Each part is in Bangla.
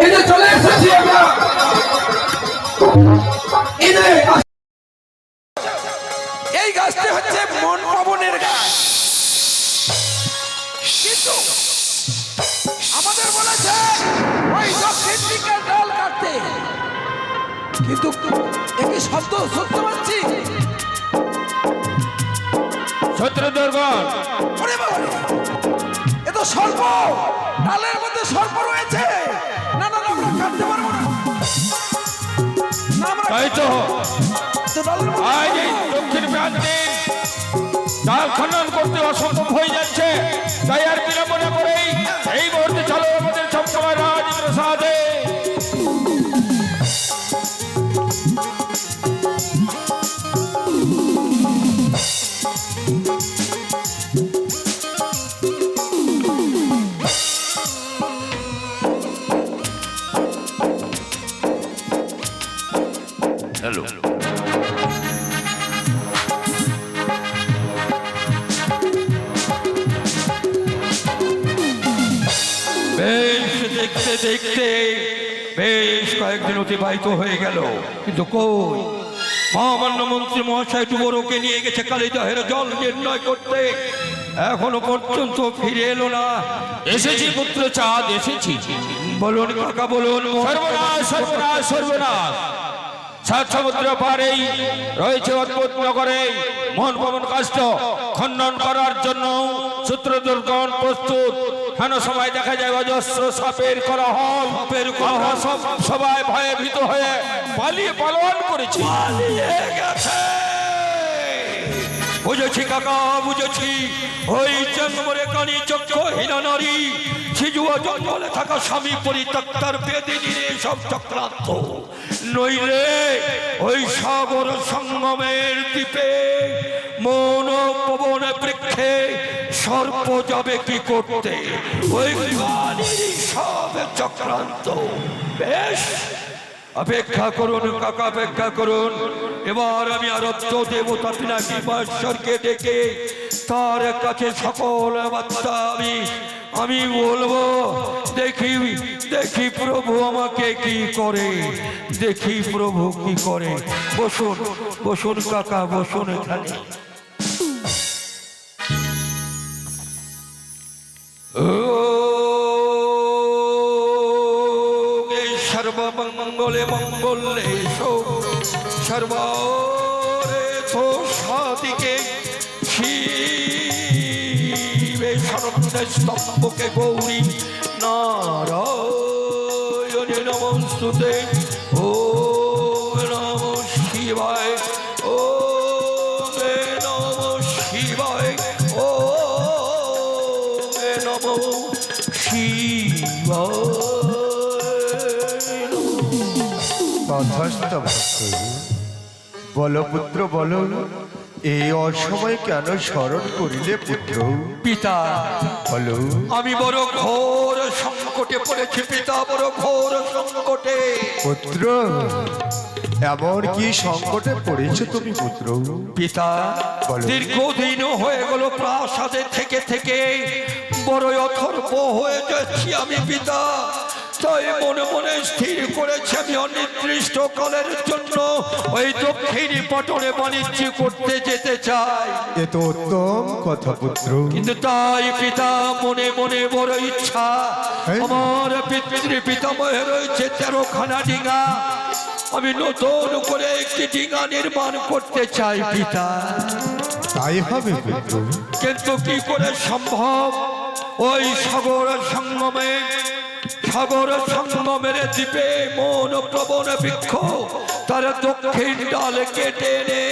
এই চলে এসেছি আমরা। এই গাছটি হচ্ছে মন পবনের গাছ। কিন্তু আমাদের বলেছে ওই দক্ষিণ দিকের ডাল কাটতে। কিন্তু একটি শব্দ শুনতে পাচ্ছি? ছত্রদুর্গণ এ তো ডালের মধ্যে সর্প রয়েছে। আজ দক্ষিণ প্রান্তে ডাল করতে অসম্ভব হয়ে যাচ্ছে। অতিবাহিত হয়ে গেল। কিন্তু কই? মহামান্য মন্ত্রী মহাশয় ডুবরোকে নিয়ে গেছে কালিদাহের জল নির্ণয় করতে। এখনও পর্যন্ত ফিরে এলো না। এসেছি পুত্র চাঁদ এসেছি। বলুন কাকা বলুন সর্বনাশ সর্বনাশ সর্বনাশ। সাত সমুদ্র পারেই রয়েছে অদ্ভুত নগরে মন ভবন কাষ্ট খন্ডন করার জন্য সূত্রদুর্গণ প্রস্তুত। হেন সময় দেখা যায় অজস্র সাপের সাপের সব সবাই ভয়ে ভীত হয়ে পালিয়ে পালন করেছে। পালিয়ে গেছে। বুঝেছি কাকা, বুঝেছি। ওই জন্মরে কানি চক্ষহীন নারী সিজুয়া জঙ্গলে থাকা স্বামী পরিত্যক্তার বেদিনী সব চক্রান্ত। নইলে ওই সাগর সঙ্গমের দ্বীপে মন পবন বৃক্ষে সর্প যাবে কি করতে? ওই সব চক্রান্ত। বেশ, অপেক্ষা করুন কাকা, অপেক্ষা করুন। এবার আমি আরব্ধ দেবতা পিনাকি ঈশ্বরকে ডেকে তার কাছে সকল বার্তা আমি আমি বলব, দেখি দেখি প্রভু আমাকে কি করে? দেখি প্রভু কি করে? বসুন বসুন কাকা, বসুন এখানে। সর্বমঙ্গলে মঙ্গলে সর্বরে তো সাদিকে শিবে শরণে স্তম্ভকে গৌরী নারায়ণে নমস্তুতে ভক্ত বল পুত্র বল এই অসময় কেন স্মরণ করিলে পুত্র? পিতা বলো। আমি বড় ঘোর সংকটে পড়েছি পিতা বড় ঘোর সংকটে। পুত্র এমন কি সংকটে পড়েছো তুমি পুত্র? পিতা। দীর্ঘদিন হয়ে গেল প্রাসাদে থেকে থেকে। বড় অথর্ব হয়ে যাচ্ছি আমি পিতা। তাই মনে মনে স্থির করেছে আমি অনির্দিষ্ট কালের জন্য ওই দক্ষিণী পটনে বাণিজ্য করতে যেতে চাই। এ তো উত্তম কথা পুত্র। কিন্তু তাই পিতা মনে মনে বড় ইচ্ছা। আমার পিতৃ পিতামহের রয়েছে তেরোখানা ডিঙা। আমি নতুন করে একটি ডিঙা নির্মাণ করতে চাই পিতা। তাই হবে কিন্তু কি করে সম্ভব? ওই সাগর সঙ্গমে সাগর সঙ্গমের দ্বীপে মন প্রবণ বৃক্ষ। তার দক্ষিণ ডাল কেটে এনে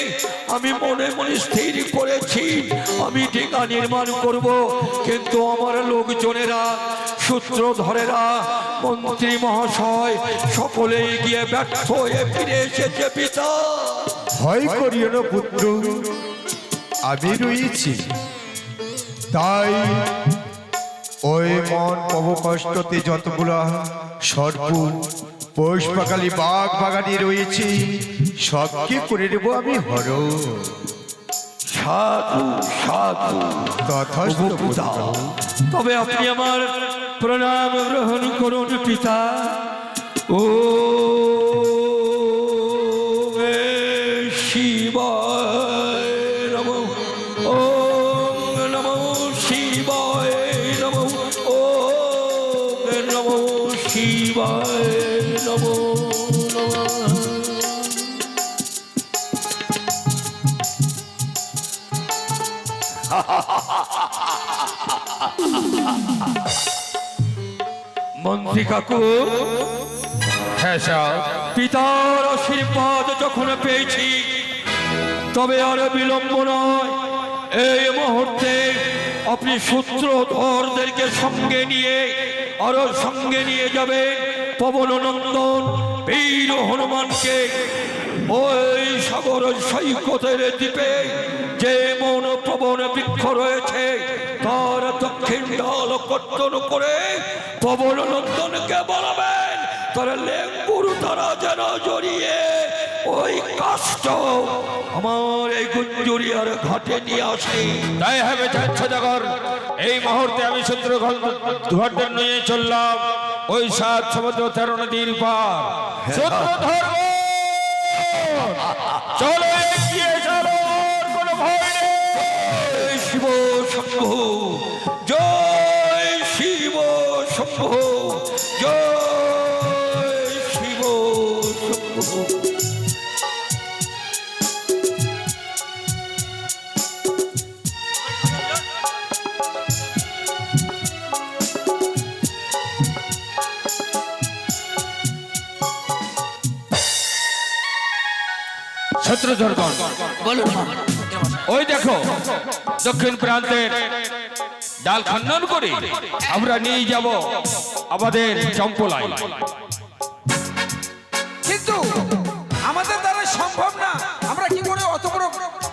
আমি মনে মনে স্থির করেছি, আমি টিকা নির্মাণ করব। কিন্তু আমার লোকজনেরা, সূত্রধরেরা, মন্ত্রী মহাশয় সকলেই গিয়ে ব্যর্থ হয়ে ফিরে এসেছে পিতা ভয় করিও না, পুত্র। আমি রয়েছি। তাই ওই মন পব কষ্টতে যতগুলা সর্প পুষ্পাকালী বাঘ বাগানে রয়েছে সবকে করে নেব আমি হর? সাধু সাধু তথাস্তু পিতা তবে আপনি আমার প্রণাম গ্রহণ করুন পিতা। ও মন্ত্রী কাকু হ্যাঁ স্যার। পিতার আশীর্বাদ যখন পেয়েছি তবে আর বিলম্ব নয়। এই মুহূর্তে আপনি সূত্রধরদেরকে সঙ্গে নিয়ে আরও সঙ্গে নিয়ে যাবে পবন নন্দন বীর হনুমানকে। ওই সাগর সৈকতের দ্বীপে যে মন পবন বৃক্ষ রয়েছে তার দক্ষিণ ডাল কর্তন করে পবন নন্দনকে বলবেন। তার লেম্বুর তারা যেন জড়িয়ে ওই কাষ্ট আমার এই গুঞ্জুরিয়ার ঘাটে নিয়ে আসে। তাই হবে ছদাগর এই মুহূর্তে আমি শত্রু ঘরদের নিয়ে চললাম। ওই সাত সমুদ্র তেরো নদীর পার। শত্রু ধর্ম চলো এগিয়ে চলো! শত্রু ধর্ম ওই দেখো দক্ষিণ প্রান্তের ডাল খনন করে আমরা নিয়ে যাব আমাদের চম্পলায়। কিন্তু আমাদের দ্বারা সম্ভব না আমরা কি করে অত বড়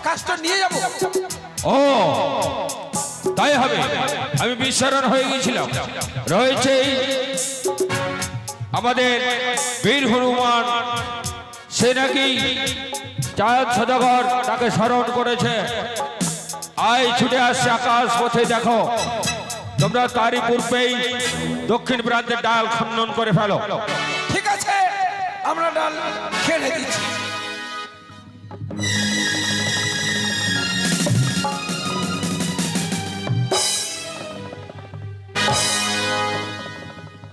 কাজটা নিয়ে যাব? ও তাই হবে। আমি বিস্মরণ হয়ে গেছিলাম। রয়েছে আমাদের বীর হনুমান সে নাকি চাঁদ সদাগর তাকে স্মরণ করেছে। আয় ছুটে আসছে আকাশ পথে দেখো। তোমরা তারই পূর্বেই দক্ষিণ প্রান্তে ডাল খনন করে ফেলো। ঠিক আছে আমরা ডাল খেলে দিচ্ছি।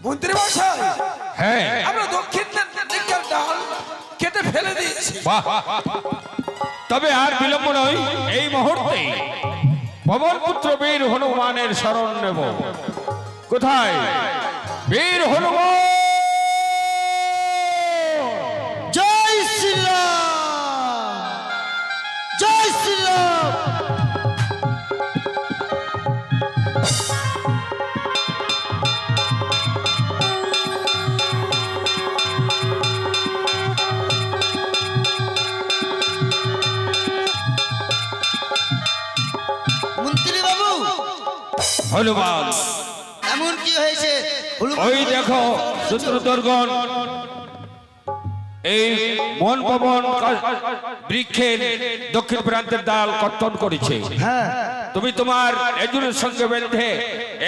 মন্ত্রী মশাই হ্যাঁ। আমরা দক্ষিণ দিকের ডাল ফেলে দিয়েছি। তবে আর বিলম্ব নয় এই মুহূর্তে পবন পুত্র বীর হনুমানের শরণ নেব। কোথায়? বীর হনুমান! জয় শ্রীরাম! জয় শ্রীরাম! হনুমান এমন কি হয়েছে? ওই দেখো শত্রুদর্গন এই মন পবন বৃক্ষের দক্ষিণ প্রান্তের ডাল কর্তন করেছে। হ্যাঁ। তুমি তোমার এজুরের সঙ্গে বেঁধে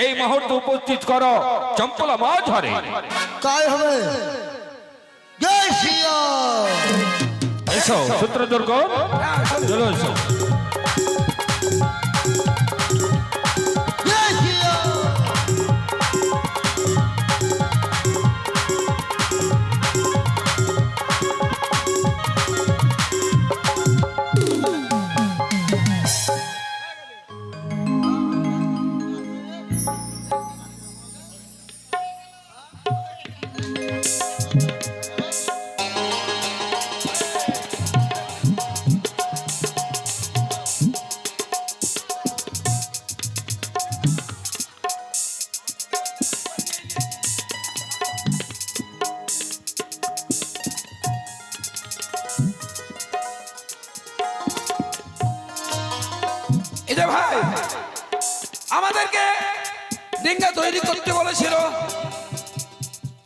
এই মুহূর্তে উপস্থিত করো চম্পলা মাছ ধরে তাই হবে এসো সূত্রদুর্গ চলো এসো। যে ভাই। আমাদেরকে ডিঙ্গা তৈরি করতে বলেছিল।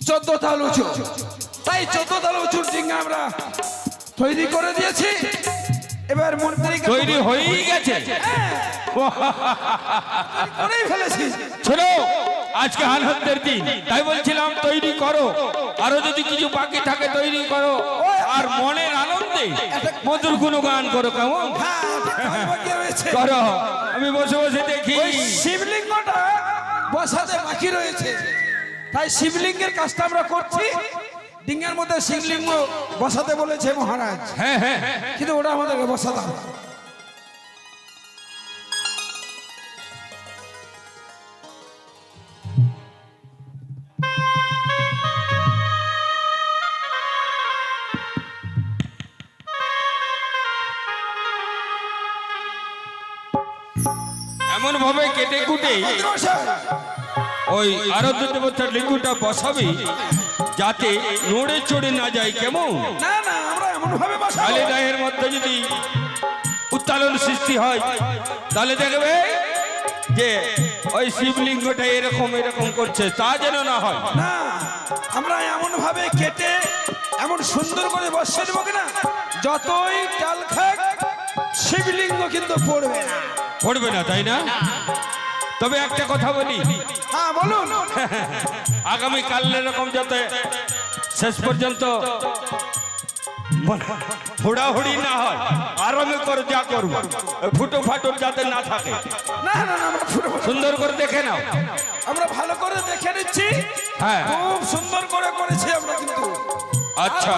চোদ্দ তাল উঁচু। তাই চোদ্দ তাল উঁচুর ডিঙ্গা আমরা তৈরি করে দিয়েছি। এবার মন্ত্রীকে তৈরি হয়েই গেছে। করেই ফেলেছি। শোনো আজকে আনন্দের দিন। তাই বলছিলাম তৈরি করো। আরও যদি কিছু বাকি থাকে তৈরি করো। আর মনের আনন্দে মধুর কোনো গান করো কেমন। করো আমি বসে বসে দেখি। শিবলিঙ্গটা বসাতে বাকি রয়েছে। তাই শিবলিঙ্গের কাজটা আমরা করছি। ডিঙ্গের মধ্যে শিবলিঙ্গ বসাতে বলেছে মহারাজ। হ্যাঁ হ্যাঁ। হ্যাঁ। কিন্তু ওটা আমাদেরকে বসাতে ওই আরাধ্য দেবতার লিঙ্গুটা বসাবি যাতে নড়ে চড়ে না যায় কেমন? তাহলে গায়ের মধ্যে যদি উত্তালন সৃষ্টি হয় তাহলে দেখবে যে ওই শিবলিঙ্গটা এরকম এরকম করছে তা যেন না হয়। না আমরা এমন ভাবে কেটে এমন সুন্দর করে বসিয়ে দেবো কিনা? যতই ডাল খাক শিবলিঙ্গ কিন্তু পড়বে না। পড়বে না তাই না? তবে একটা কথা বলি। হ্যাঁ বলুন। আগামী কাল এরকম যাতে শেষ পর্যন্ত হুড়াহুড়ি না হয় আরামে করে যা করব। ফুটো ফাটো যাতে না থাকে। না না না। সুন্দর করে দেখে নাও। আমরা ভালো করে দেখে নিচ্ছি। হ্যাঁ। খুব সুন্দর করে করেছি আমরা কিন্তু। আচ্ছা।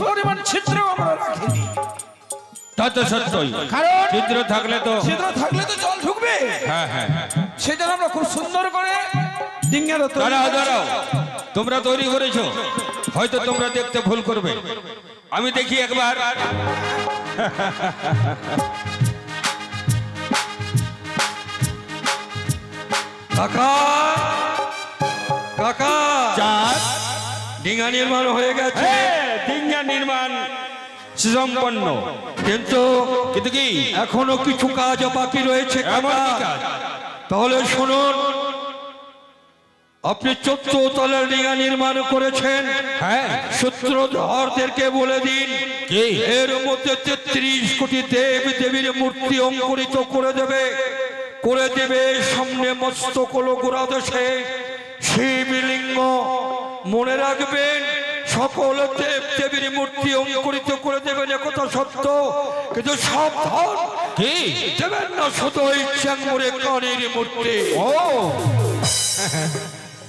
পরিমাণ ছিদ্র আমরা রাখিনি। তা তো সত্যই। কারণ ছিদ্র থাকলে তো ছিদ্র থাকলে তো জল ঢুকবে। হ্যাঁ হ্যাঁ সেজন্য আমরা খুব সুন্দর করে ডিঙ্গের দাঁড়াও দাঁড়াও। তোমরা তৈরি করেছ। হয়তো তোমরা দেখতে ভুল করবে। আমি দেখি একবার। কাকা কাকা। চার ডিঙা নির্মাণ হয়ে গেছে। ডিঙ্গা নির্মাণ সুসম্পন্ন। কিন্তু কিন্তু কি? এখনও কিছু কাজ বাকি রয়েছে? তাহলে শুনুন। আপনি চোদ্দ তলের ডিঙা নির্মাণ করেছেন। হ্যাঁ। সূত্রধরদেরকে বলে দিন? এর মধ্যে তেত্রিশ কোটি দেব দেবীর মূর্তি অঙ্কুরিত করে দেবে। করে দেবে সামনে মস্তক হলো গোড়া দেশে। শিবলিঙ্গ মনে রাখবেন। সকল দেব দেবীর মূর্তি অঙ্কুরিত করে দেবেন একথা সত্য। কিন্তু সাবধান কি? দেবেন না শুধু ওই চ্যাংমুরে কানের মূর্তি। ও।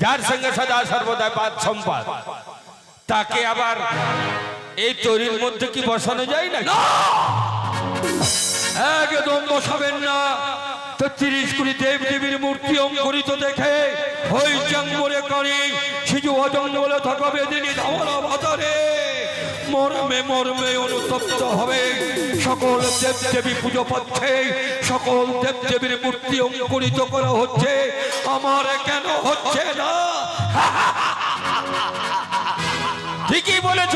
যার সঙ্গে সদা সর্বদা পাত সম্পাদ তাকে আবার এই তৈরির মধ্যে কি বসানো যায় না! একদম বসাবেন না। তেত্রিশ কোটি দেব দেবীর মূর্তি অঙ্কুরিত দেখে ওই জঙ্গলে কানি সিজু অজঙ্গলে থাকা বেদিনী ধামলা বাজারে মর্মে মর্মে অনুতপ্ত হবে সকল দেব দেবী পুজো পাচ্ছে, সকল দেব দেবীর মূর্তি অঙ্কুরিত করা হচ্ছে। আমার কেন হচ্ছে না? ঠিকই বলেছ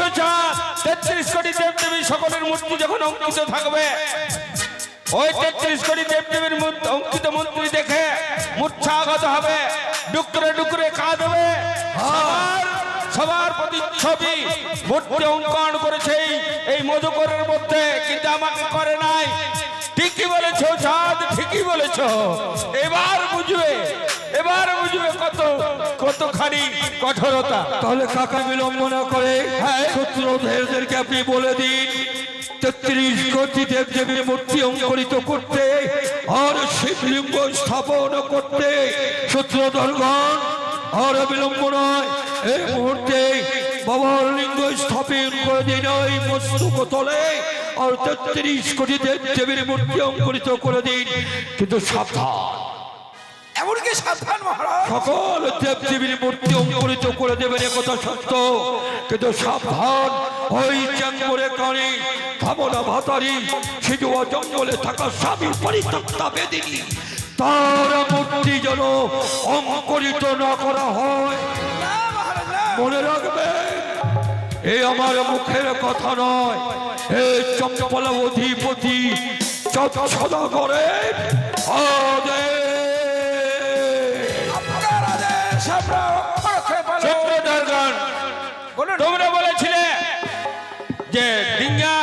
তেত্রিশ কোটি দেব দেবী সকলের মূর্তি যখন অঙ্কিত থাকবে ওই তেত্রিশ কোটি দেবদেবীর অঙ্কিত মন্ত্রী দেখে মূর্ছাগত হবে। ডুকরে ডুকরে কাঁদবে। সবার সবার প্রতি ছবি মূর্তি অঙ্কন করেছে এই মধুকরের মধ্যে, কিন্তু আমাকে করে নাই। ঠিকই বলেছ ছাদ ঠিকই বলেছ। এবার বুঝবে এবার বুঝবে কত কতখানি কঠোরতা। তাহলে কাকা বিলম্ব না করে সূত্রধরদেরকে আপনি বলে দিন তেত্রিশ কোটি দেব দেবীর মূর্তি অঙ্করিত করতে আর শিবলিঙ্গ স্থাপন করতে শত্রু সূত্রধরগণ আর বিলম্ব নয়। এই মুহূর্তে বাবার লিঙ্গ স্থাপন করে দিন ওই মস্তক তলে আর তেত্রিশ কোটি দেব দেবীর মূর্তি অঙ্করিত করে দিন। কিন্তু সাবধান। এমনকি সাবধান মহারাজ। সকল দেব দেবীর মূর্তি অঙ্কুরিত করে দেবেন একথা সত্য। কিন্তু সাবধান ওই জঙ্গলে কানে ভাবনা ভাতারি সিজুয়া জঙ্গলে থাকা স্বামী পরিত্যক্তা বেদিনী তার মূর্তি যেন অঙ্কুরিত না করা হয়। মনে রাখবে এ আমার মুখের কথা নয়। এ চম্পল অধিপতি সদা করে আপনার তোমরা বলেছিলে যে ডিঙ্গা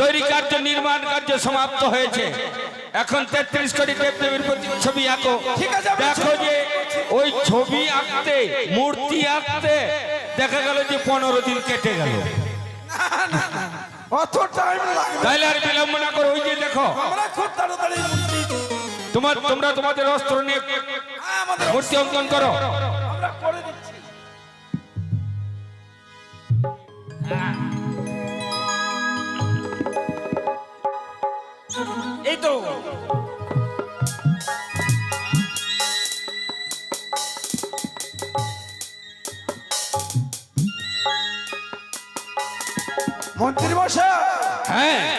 তৈরি কার্য নির্মাণ কার্য সমাপ্ত হয়েছে। এখন তেত্রিশ কোটি দেবদেবীর প্রতি ছবি আঁকো। দেখো যে ওই ছবি আঁকতে মূর্তি আঁকতে দেখা গেল যে পনেরো দিন কেটে গেল। অত টাইম তাইলে আর বিলম্ব না করে ওই যে দেখো। তোমার তোমরা তোমাদের অস্ত্র নিয়ে হ্যাঁ, মূর্তি অঙ্কন করো এই তো। মন্ত্রী মশাই। হ্যাঁ।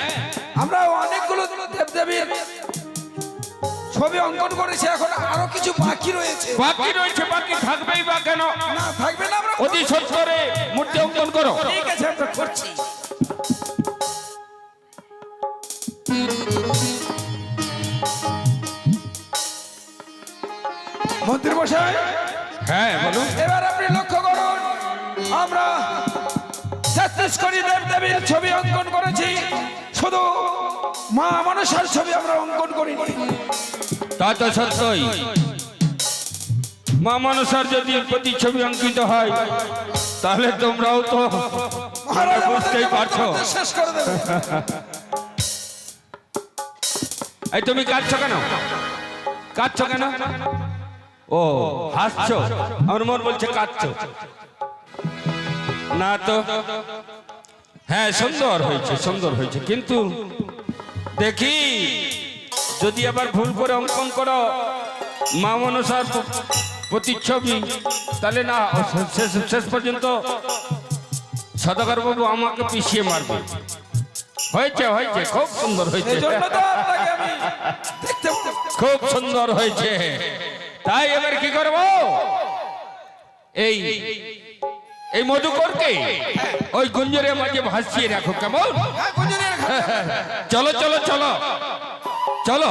ছবি অঙ্কন করেছি এখন আরও কিছু বাকি রয়েছে। বাকি রয়েছে বাকি থাকবেই বা কেন? না থাকবে না আমরা অতি সত্তরে মূর্তি অঙ্কন করো। ঠিক আছে আমরা করছি। মন্ত্রী মশাই হ্যাঁ বলুন। এবার আপনি লক্ষ্য করুন আমরা তেত্রিশ কোটি দেব দেবীর ছবি অঙ্কন করেছি। শুধু মা মানুষের ছবি আমরা অঙ্কন করিনি তা তো সত্যই। মা মানুষার যদি প্রতিচ্ছবি অঙ্কিত হয় তাহলে তোমরাও তো বুঝতেই পারছ। শেষ করে দেবে। এই তুমি কাঁদছো কেন? কাঁদছো কেন? ও হাসছো? আমার মন বলছে কাঁদছো। না তো? হ্যাঁ সুন্দর হয়েছে সুন্দর হয়েছে। কিন্তু দেখি যদি আবার ভুল করে অঙ্কন করো মা মনসার প্রতিচ্ছবি তাহলে না শেষ পর্যন্ত সদাগর বাবু আমাকে পিছিয়ে মারবে। হয়েছে হয়েছে খুব সুন্দর হয়েছে। খুব সুন্দর হয়েছে। তাই এবার কি করব? এই এই মধুকরকে ওই গুঞ্জরের মাঝে ভাসিয়ে রাখো কেমন? হ্যাঁ। চলো চলো চলো। চলো।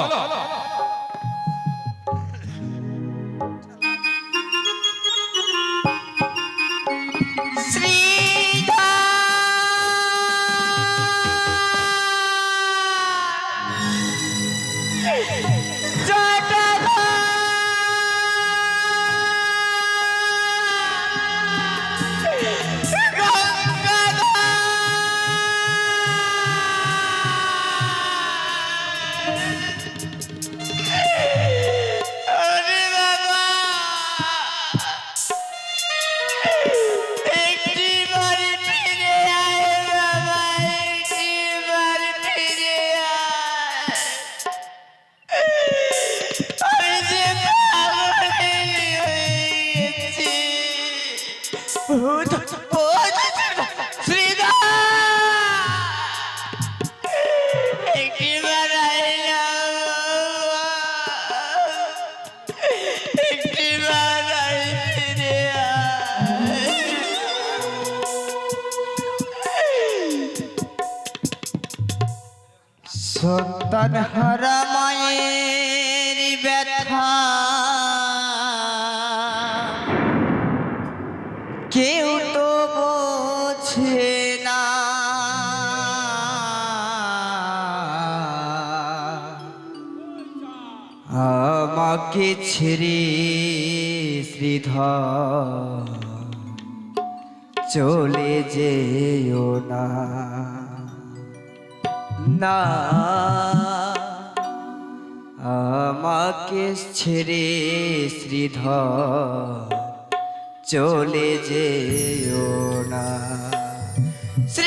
আমাকে ছেড়ে শ্রীধর চলে যেও না। না আমাকে ছেড়ে শ্রীধর চলে যেও না। সন্তান